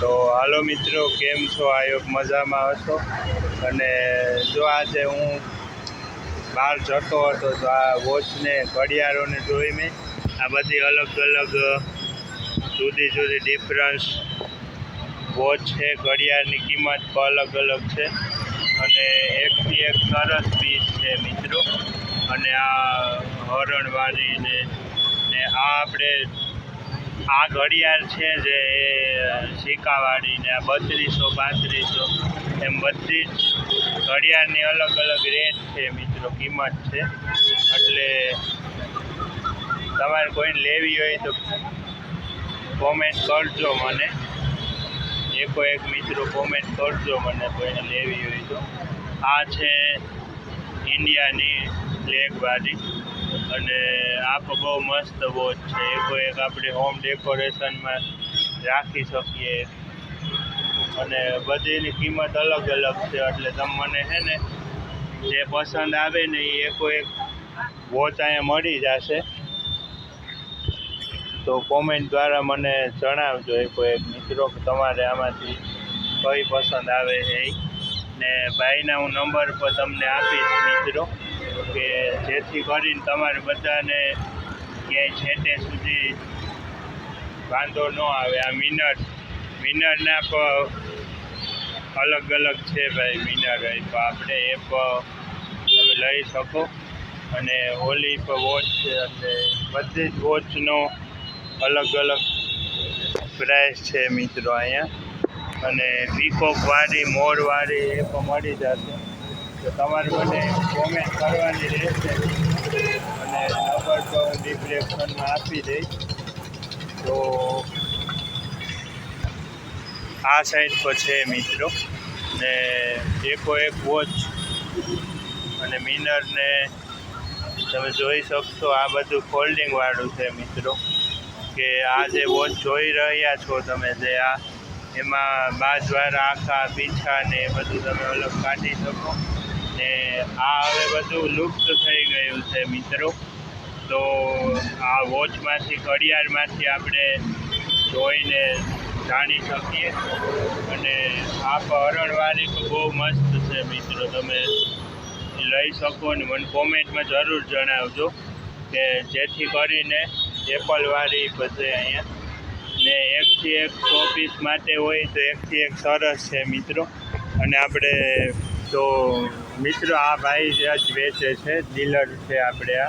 તો હાલો મિત્રો કેમ છો આયોગ મજામાં હતો અને જો આજે હું બહાર જતો હતો તો આ વોચને ઘડિયાળોને જોઈ મેં આ બધી અલગ અલગ જુદી જુદી ડિફરન્સ વોચ છે ઘડિયાળની કિંમત પણ અલગ અલગ છે અને એકથી એક સરસ પીસ છે મિત્રો અને આ હરણવાળીને ને આ આપણે આ ઘડિયાળ છે જે સિક્કાવાળીને બત્રીસો પાંત્રીસો એમ બત્રીસ ઘડિયાળની અલગ અલગ રેટ છે મિત્રો કિંમત છે એટલે તમારે કોઈને લેવી હોય તો કોમેન્ટ કરજો મને એકો એક મિત્રો કોમેન્ટ કરજો મને કોઈને લેવી હોય તો આ છે ઇન્ડિયાની બ્લેક વાળી અને આખો બહુ મસ્ત વોચ છે એ કોઈ એક આપણે હોમ ડેકોરેશનમાં રાખી શકીએ અને બધીની કિંમત અલગ અલગ છે એટલે તમને છે ને જે પસંદ આવે ને એ એકો એક વોચ અહીંયા મળી જશે તો કોમેન્ટ દ્વારા મને જણાવજો એકો એક મિત્રો તમારે આમાંથી કઈ પસંદ આવે છે ને ભાઈના હું નંબર પર તમને આપીશ મિત્રો કે જેથી કરીને તમારે બધાને ક્યાંય છેટે સુધી વાંધો ન આવે આ મિનર મિનરના પણ અલગ અલગ છે ભાઈ મિનર તો આપણે એ પણ લઈ શકો અને હોલી પર વોચ છે અને બધી જ વોચનો અલગ અલગ પ્રાઇસ છે મિત્રો અહીંયા અને પીકોકવાળી મોરવાળી એ પણ મળી જશે તો તમારે મને કોમેન્ટ કરવાની રહેશે અને નંબર તો હું ડિસ્ક્રિપ્શનમાં આપી દઈશ તો આ સાઈડ તો છે મિત્રો ને એકો એક વોચ અને મિનરને તમે જોઈ શકશો આ બધું ફોલ્ડિંગવાળું છે મિત્રો કે આ જે વોચ જોઈ રહ્યા છો તમે જે આ એમાં બાજવાર આખા પીછા ને એ બધું તમે અલગ કાઢી શકો ને આ હવે બધું લુપ્ત થઈ ગયું છે મિત્રો તો આ વોચમાંથી ઘડિયાળમાંથી આપણે જોઈને જાણી શકીએ અને આ હરણવાળી તો બહુ મસ્ત છે મિત્રો તમે લઈ શકો અને મને કોમેન્ટમાં જરૂર જણાવજો કે જેથી કરીને એપલવાળી બધે અહીંયા ને એકથી એક શોપીસ માટે હોય તો એકથી એક સરસ છે મિત્રો અને આપણે तो मित्र आ भाई जे आज वेचे छे दिल्लत छे आपडिया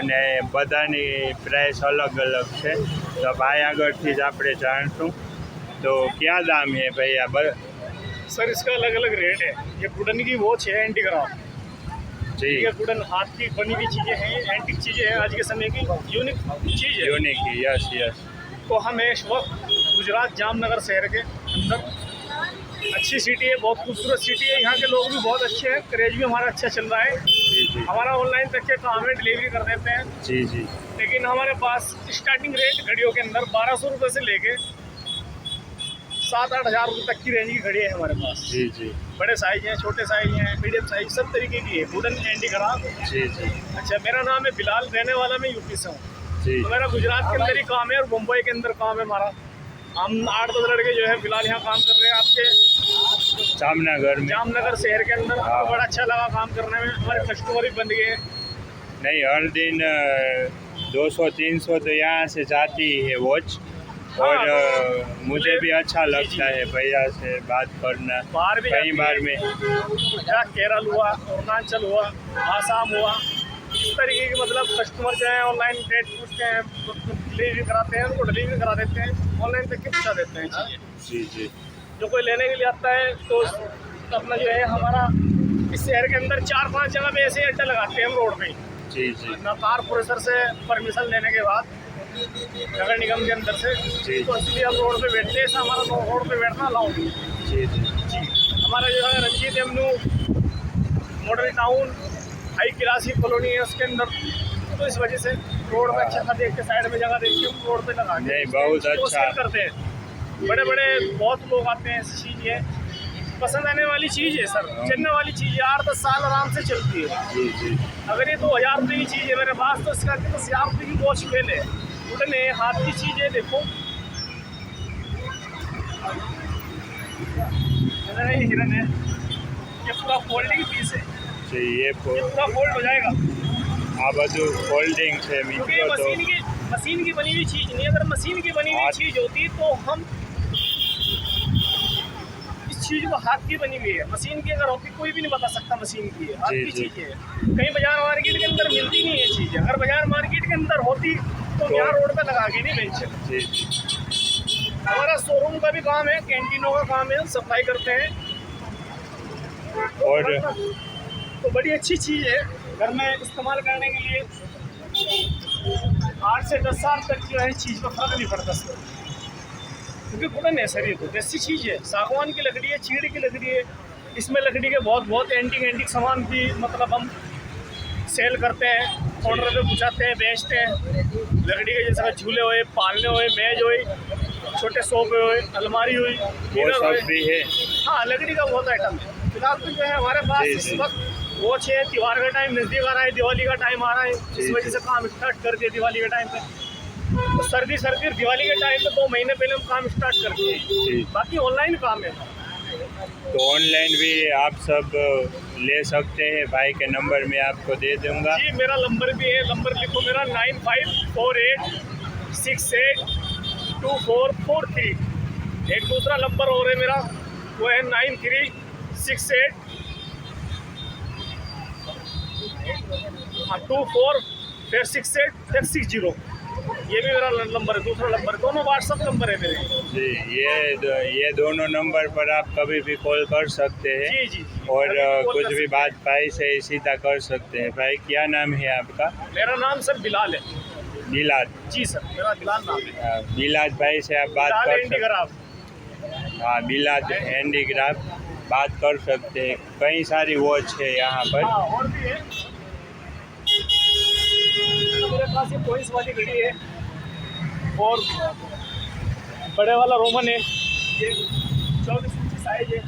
अने બધા ની પ્રાઇસ અલગ અલગ છે તો ભાઈ આગળ થી જ આપણે જાણશું તો ક્યા દામ હે ભઈ આ સર ઇસકા અલગ અલગ રેટ હે ય કુડન ની વોચ હે એન્ટિગ્રેવ જી કુડન હાથી ઘણી વિજે હે એન્ટિક ચીજે હે આજ કે સમય કી યુનિક ચીજે હે યુનિક યસ યસ તો હંમેશ વખત ગુજરાત જામનગર શહેર કે અંદર अच्छी सिटी है बहुत खूबसूरत सिटी है यहाँ के लोग भी बहुत अच्छे हैं क्रेज भी हमारा अच्छा चल रहा है जी जी हमारा ऑनलाइन तक के काम है डिलीवरी कर देते हैं जी जी लेकिन हमारे पास स्टार्टिंग रेट घड़ियों के अंदर बारह सौ रुपये से लेके सात आठ हज़ार रुपये तक की रेंज की घड़ी है हमारे पास जी जी बड़े साइज हैं छोटे साइज हैं मीडियम साइज सब तरीके की है वुडन एंडी खराब जी जी अच्छा मेरा नाम है बिलाल रहने वाला मैं यूपी से हूँ तो मेरा गुजरात के अंदर ही काम है और मुंबई के अंदर काम है हमारा हम आठ दस लड़के जो है फिलहाल यहाँ काम कर रहे हैं आपके जामनगर में जामनगर शहर के अंदर हाँ। बड़ा अच्छा लगा काम करने में हमारे कस्टमर भी बन गए नहीं हर दिन 200-300 तो यहाँ से जाती है वॉच हाँ, और हाँ, मुझे भी अच्छा लगता है भैया से बात करना बाहर भी कई बार में केरल हुआ अरुणाचल हुआ आसाम हुआ इस तरीके के मतलब कस्टमर जो है ऑनलाइन डेट पूछते हैं डिलीवरी कराते हैं उनको डिलीवरी करा देते हैं ऑनलाइन पे शिक्षा देते हैं हाँ? जी जी जो कोई लेने के लिए आता है तो अपना जो है हमारा इस शहर के अंदर चार पांच जगह पे ऐसे अड्डा लगाते हैं हम रोड पे जी जी ना कार प्रोसेसर से परमिशन लेने के बाद नगर निगम के अंदर से तो इसलिए हम रोड पे बैठते हैं हमारा तो रोड पे बैठना अलाउड जी जी जी हमारा जो है Ranjit एमनू model town high classy colony है उसके अंदर तो इस वजह से रोड में अच्छा देख के साइड में जगह देख के रोड पे लगा नहीं बहुत अच्छा करते हैं बड़े बड़े बहुत लोग आते हैं ऐसी चीज़ ये पसंद आने वाली चीज़ है सर हाँ। चलने वाली चीज़ है आठ दस साल आराम से चलती है अगर ये दो हज़ार रुपये की चीज़ है मेरे पास तो इसका दस हज़ार रुपये की बहुत फेल है उठने हाथ की चीज़ है देखो हिरन है ये पूरा फोल्डिंग पीस है ये पूरा फोल्ड हो जाएगा આ બાજુ ફોલ્ડિંગ છે મીઠો તો मशीन की बनी हुई चीज नहीं अगर मशीन की बनी हुई चीज होती तो हम चीज को हाथ की बनी हुई है मशीन की अगर होती कोई भी नहीं बता सकता मशीन की है हाथ की चीज है कहीं बाजार मार्केट के अंदर मिलती नहीं है चीज अगर बाजार मार्केट के अंदर होती तो यहाँ रोड पर लगा के नहीं बेचते हमारा शोरूम का भी काम है कैंटीनों का काम है सफाई करते हैं और तो बड़ी अच्छी चीज़ है घर में इस्तेमाल करने के लिए आठ से दस साल तक जो है चीज़ पर फर्क नहीं पड़ता सर क्योंकि खुदा नेसरी तो देसी चीज़ है सागवान की लकड़ी है चीड़ की लकड़ी है इसमें लकड़ी के बहुत बहुत एंटिक एंटिक सामान भी मतलब हम सेल करते हैं ऑर्डर पे पहुँचाते हैं बेचते हैं लकड़ी के जैसे झूले हुए पालने हुए मेज हुई छोटे सोफे हुए अलमारी हुई है हाँ लकड़ी का बहुत आइटम है फिलहाल तो जो है हमारे पास इस वक्त वो छे त्यौहार का टाइम नज़दीक आ रहा है दिवाली का टाइम आ रहा है इस वजह से काम स्टार्ट कर दिया दिवाली के टाइम पे तो सर्दी सर्दी दिवाली के टाइम पे दो महीने पहले हम काम स्टार्ट कर दिए बाकी ऑनलाइन काम है तो ऑनलाइन भी आप सब ले सकते हैं भाई के नंबर में आपको दे दूंगा जी मेरा नंबर भी है नंबर लिखो मेरा nine five four eight six eight two four four three एक दूसरा नंबर और है मेरा वो है nine three six eight two four फिर सिक्स एट फिर सिक्स जीरो ये भी मेरा नंबर है दूसरा नंबर दोनों व्हाट्सअप नंबर है मेरे जी ये दो, ये दोनों नंबर पर आप कभी भी कॉल कर सकते हैं जी जी और कुछ भी बात भाई से इसी सीधा कर सकते हैं भाई क्या नाम है आपका मेरा नाम सर बिलाल है बिलाल जी सर मेरा बिलाल नाम है बिलाल भाई से आप बात कर सकते हैं हाँ बिलाल हैंडीक्राफ्ट बात कर सकते हैं कई सारी वॉच है यहाँ पर हाँ, और भी है मेरे पास ये पुलिस वाली घड़ी है और बड़े वाला रोमन है ये चौबीस इंची साइज है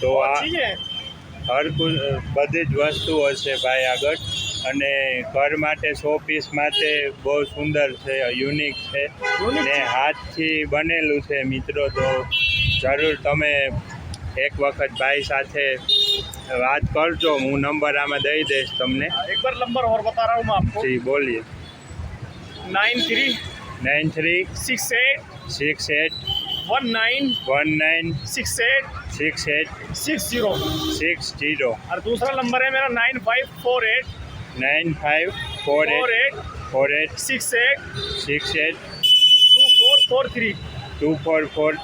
તો આ હર બધી જ વસ્તુઓ હશે ભાઈ આગળ અને ઘર માટે શો પીસ માટે બહુ સુંદર છે યુનિક છે અને હાથથી બનેલું છે મિત્રો તો જરૂર તમે એક વખત ભાઈ સાથે बात कर जो हूँ नंबर आम દઈ દઈશ तमने एक बार नंबर और बता रहा हूँ आपको जी बोलिए nine three nine three six eight six eight one nine one nine six eight six eight six zero six zero और दूसरा नंबर है मेरा nine five four eight nine five four eight four eight four eight six eight six eight two four four three two four four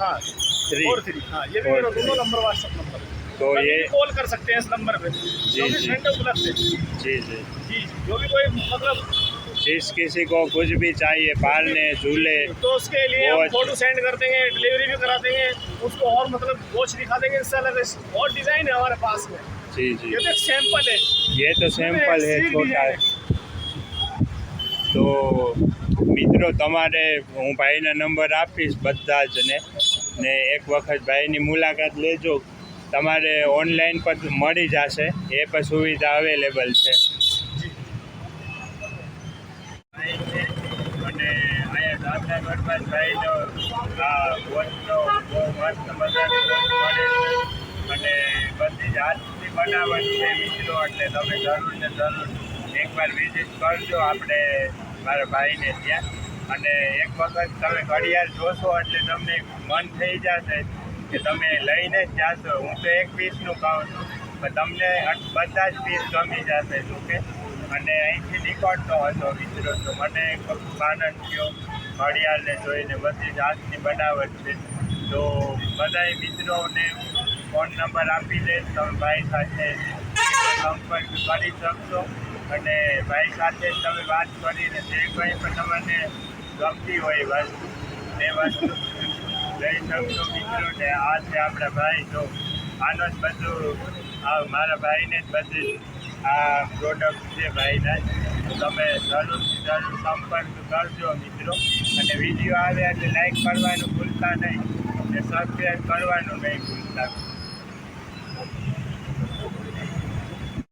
हाँ three. Four three हाँ ये भी मेरा दोनों नंबर व्हाट्सअप नंबर है तो ये कॉल कर सकते हैं इस नंबर पे जी घंटे जी जी जी जो भी कोई मतलब जिस किसी को कुछ भी चाहिए पालने झूले तो उसके लिए हम फोटो सेंड कर देंगे डिलीवरी भी करा देंगे उसको और मतलब वॉच दिखा देंगे इससे अलग और डिज़ाइन है हमारे पास में जी जी ये तो सैंपल है ये तो सैंपल है छोटा है तो मित्रों મિત્રો તમારે હું ભાઈના નંબર આપીશ ने જ ને એક વખત ભાઈની મુલાકાત લેજો તમારે ઓનલાઈન પર મળી જશે એ પણ સુવિધા અવેલેબલ છે ગણપતભાઈનો આ વોચનો બહુ મસ્ત મજાની વોચ અને બધી જ હાથથી બનાવટ છે મિત્રો એટલે તમે જરૂર ને જરૂર એકવાર વિઝિટ કરજો આપણે મારા ભાઈને ત્યાં અને એક વખત તમે ઘડિયાળ જોશો એટલે તમને મન થઈ જશે કે તમે લઈને જ જાશો હું તો એક પીસનું ખાઉં છું પણ તમને બધા જ પીસ ગમી જશે શું કે અને અહીંથી નીકળતો હતો વિચરો તો મને આનંદ થયો ઘડિયાળને જોઈને બધી જ હાથની બનાવટ છે તો બધાય મિત્રોને ફોન નંબર આપી દે તમે ભાઈ સાથે સંપર્ક કરી શકશો અને ભાઈ સાથે તમે વાત કરીને જે કંઈ પણ તમને ગમતી હોય વસ્તુ એ વસ્તુ જય સૌ મિત્રોને આ છે આપણા ભાઈ તો આનો જ બધું આ મારા ભાઈને જ બધી આ પ્રોડક્ટ છે ભાઈના તમે જરૂરથી જરૂર સંપર્ક કરજો મિત્રો અને વિડીયો આવે એટલે લાઈક કરવાનું ભૂલતા નહીં અને સબસ્ક્રાઈબ કરવાનું નહીં ભૂલતા